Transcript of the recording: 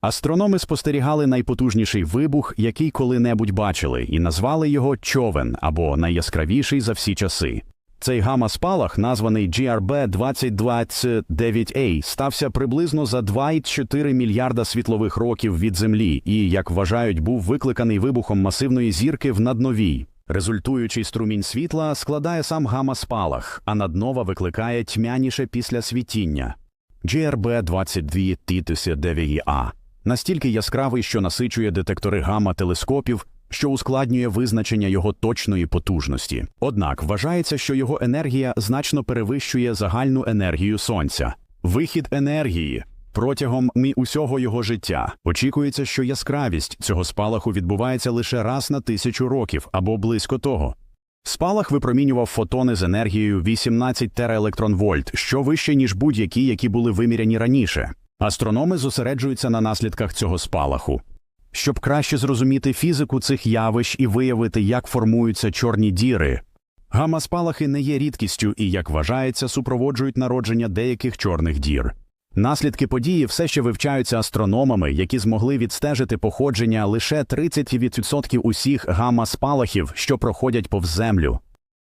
Астрономи спостерігали найпотужніший вибух, який коли-небудь бачили, і назвали його човен або найяскравіший за всі часи. Цей гамма-спалах, названий GRB 2029A, стався приблизно за 2,4 мільярда світлових років від Землі і, як вважають, був викликаний вибухом масивної зірки в надновій. Результуючий струмінь світла складає сам гамма-спалах, а наднова викликає тьмяніше після світіння. GRB 22 настільки яскравий, що насичує детектори гамма-телескопів, що ускладнює визначення його точної потужності. Однак вважається, що його енергія значно перевищує загальну енергію Сонця. Вихід енергії протягом мі усього його життя. Очікується, що яскравість цього спалаху відбувається лише раз на тисячу років або близько того. Спалах випромінював фотони з енергією 18 тераелектронвольт, що вище, ніж будь-які, які були виміряні раніше. Астрономи зосереджуються на наслідках цього спалаху. Щоб краще зрозуміти фізику цих явищ і виявити, як формуються чорні діри, гамма-спалахи не є рідкістю і, як вважається, супроводжують народження деяких чорних дір. Наслідки події все ще вивчаються астрономами, які змогли відстежити походження лише 30% усіх гамма-спалахів, що проходять повз Землю.